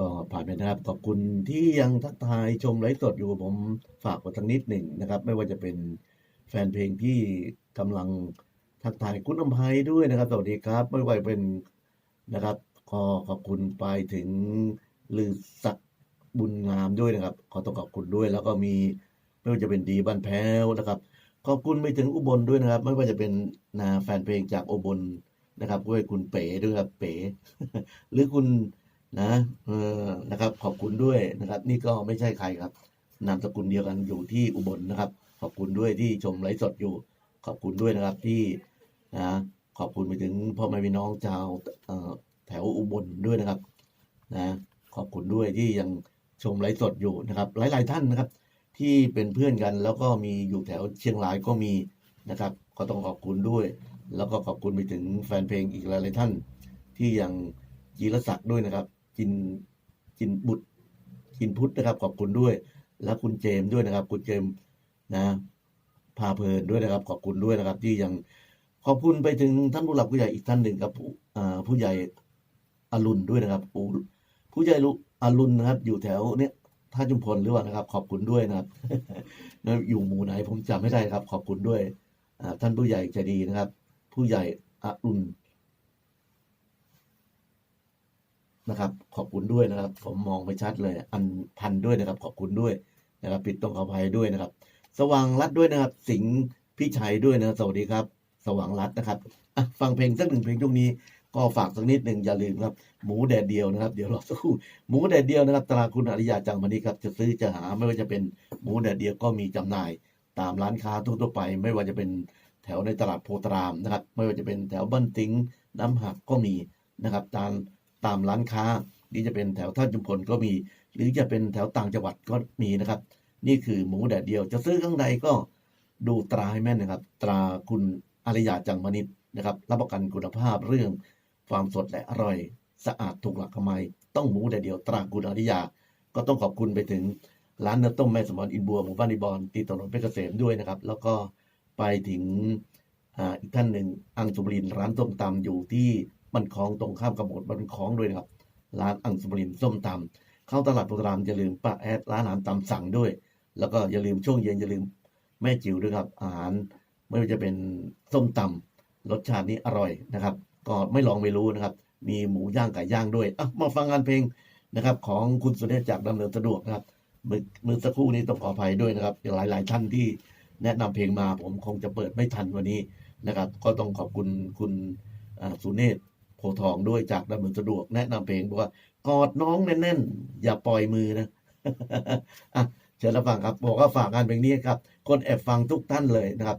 ก็ผ่านไปนะครับ ขอบคุณที่ยังทักทายชมไลฟ์สดอยู่ผมฝากไว้สักนิดหนึ่งนะครับ ไม่ว่าจะเป็นแฟนเพลงที่กำลังทักทายคุณอภัยด้วยนะครับ สวัสดีครับ ไม่ว่าจะเป็นนะครับขอขอบคุณไปถึงลือศักดิ์บุญงามด้วยนะครับ ขอต้องขอบคุณด้วย แล้วก็มีไม่ว่าจะเป็นดีบ้านแพ้วนะครับ ขอบคุณไปถึงอุบลด้วยนะครับ ไม่ว่าจะเป็นนาแฟนเพลงจากอุบลนะครับด้วยคุณเป๋ด้วยครับเป๋หรือคุณ นะเออนะครับ ขอบคุณด้วยนะครับ นี่ก็ไม่ใช่ใครครับ นามสกุลเดียวกันอยู่ที่อุบลนะครับ ขอบคุณด้วยที่ชมไลฟ์สดอยู่ ขอบคุณด้วยนะครับที่นะขอบคุณไปถึงพ่อแม่พี่น้องชาวเอ่อแถวอุบลด้วยนะครับ นะ ขอบคุณด้วยที่ยังชมไลฟ์สดอยู่นะครับ หลาย ๆ ท่านนะครับ ที่เป็นเพื่อนกันแล้วก็มีอยู่แถวเชียงรายก็มีนะครับ ก็ต้องขอบคุณด้วย แล้วก็ขอบคุณไปถึงแฟนเพลงอีกหลาย ๆ ท่าน ที่ยังจีรศักดิ์ด้วยนะครับ จินจินบุตรจินพุทธนะครับ ขอบคุณด้วย และคุณเจมด้วยนะครับ คุณเจมนะพาเพลินด้วยนะครับ ขอบคุณด้วยนะครับ ที่ยังขอบคุณไปถึงท่านผู้หลักผู้ใหญ่อีกท่านหนึ่งครับผู้อ่าผู้ใหญ่อรุณด้วยนะครับผู้ผู้ใหญ่ลุอรุณนะครับ อยู่แถวเนี้ยท่าจุมพลหรือว่านะครับ ขอบคุณด้วยนะครับอยู่หมู่ไหนผมจำไม่ได้ครับ ขอบคุณด้วยท่านผู้ใหญ่ใจดีนะครับ ผู้ใหญ่อรุณ นะครับ ขอบคุณด้วยนะครับ ผมมองไม่ชัดเลย อันพันด้วยนะครับ ขอบคุณด้วยนะครับ ปิดต้องขออภัยด้วยนะครับ สว่างรัดด้วยนะครับ สิงห์พี่ชัยด้วยนะสวัสดีครับ สว่างรัดนะครับอะฟังเพลงสักหนึ่งเพลงช่วงนี้ก็ฝากสักนิดหนึ่งอย่าลืมครับ หมูแดดเดียวนะครับ เดี๋ยวรอสักครู่หมูแดดเดียวนะครับตราคุณอริยาจังมานีครับ จะซื้อจะหาไม่ว่าจะเป็นหมูแดดเดียวก็มีจำหน่าย ตามร้านค้าทั่วๆไป ไม่ว่าจะเป็นแถวในตลาดโพธารามนะครับ ไม่ว่าจะเป็นแถวบ้านติงน้ำหักก็มีนะครับตาม ตามร้านค้า นี่จะเป็นแถวท่าจุมพลก็มี หรือจะเป็นแถวต่างจังหวัดก็มีนะครับ นี่คือหมูแดดเดียว จะซื้อข้างในก็ดูตราให้แม่นนะครับ ตราคุณอริยาจังมณิตนะครับ รับประกันคุณภาพเรื่องความสดและอร่อย สะอาดถูกหลักทำไมต้องหมูแดดเดียว ตราคุณอริยา ก็ต้องขอบคุณไปถึงร้านเนื้อต้มแม่สมรอินบัวหมู่บ้านอิบอนติดถนนเพชรเกษมด้วยนะครับ แล้วก็ไปถึงออีกท่านหนึ่งอังสุบรินร้านส้มตำอยู่ที่ มันคลองตรงข้ามกับหมดมันคลองด้วยนะครับ ร้านอังสุบรินส้มตำเข้าตลาดโพธารามอย่าลืมป้าแอดร้านอาหารตามสั่งด้วย แล้วก็อย่าลืมช่วงเย็นอย่าลืมแม่จิ๋วด้วยครับ อาหารไม่ว่าจะเป็นส้มตำรสชาตินี้อร่อยนะครับ ก็ไม่ลองไม่รู้นะครับ มีหมูย่างไก่ย่างด้วยอะมาฟังงานเพลงนะครับ ของคุณสุเดชจากดำเนินสะดวกนะครับมือมือสักครู่นี้ต้องขออภัยด้วยนะครับหลายหลายท่านที่แนะนำเพลงมาผมคงจะเปิดไม่ทันวันนี้นะครับ ก็ต้องขอบคุณคุณสุเนศ โพทองด้วยจากดำเนินสะดวกแนะนำเพลงบอกว่ากอดน้องแน่นๆ อย่าปล่อยมือนะอะเชิญรับฟังครับ บอกว่าฝากงานเพลงนี้ครับ คนแอบฟังทุกท่านเลยนะครับ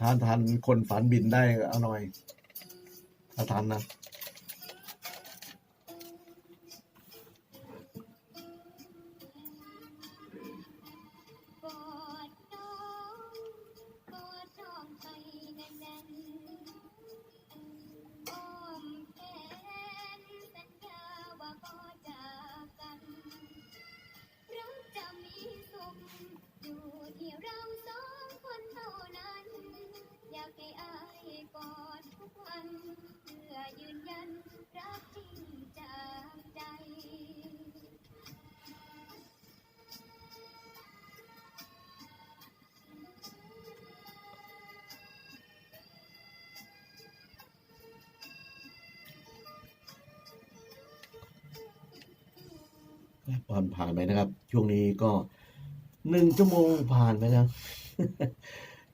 ทานทานคนฝันบินได้เอาหน่อยถ้าทานนะ ผ่านผ่านไปนะครับ ช่วงนี้ก็หนึ่งชั่วโมงผ่านไปแล้ว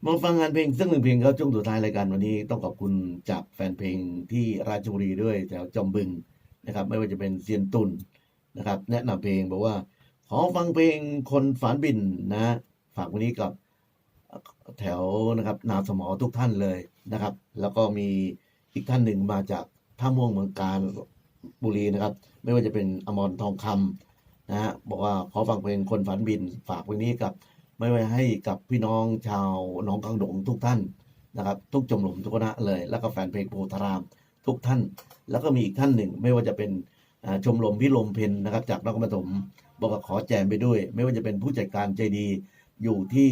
มาฟังงานเพลงซึ่งหนึ่งเพลงเขาช่วงสุดท้ายรายการวันนี้ต้องขอบคุณจากแฟนเพลงที่ราชบุรีด้วยแถวจอมบึงนะครับ ไม่ว่าจะเป็นเซียนตุนนะครับ แนะนำเพลงบอกว่า ขอฟังเพลงคนฝันบินนะ ฝากวันนี้กับแถวนะครับ นาสมอทุกท่านเลยนะครับ แล้วก็มีอีกท่านหนึ่งมาจากท่าม่วงเมืองการบุรีนะครับ ไม่ว่าจะเป็นอมรทองคำ นะฮะบอกว่าขอฟังเพลงคนฝันบินฝากไว้นี้กับ ไม่ไว้ให้กับพี่น้องชาวหน้องกังดงทุกท่านนะครับ ทุกจมหลุมทุกคณะเลย แล้วก็แฟนเพลงโพธารามทุกท่าน แล้วก็มีอีกท่านหนึ่ง ไม่ว่าจะเป็นชมรมพิลมเพนนะครับ จากนครปฐมบอกว่าขอแจมไปด้วย ไม่ว่าจะเป็นผู้จัดการใจดีอยู่ที่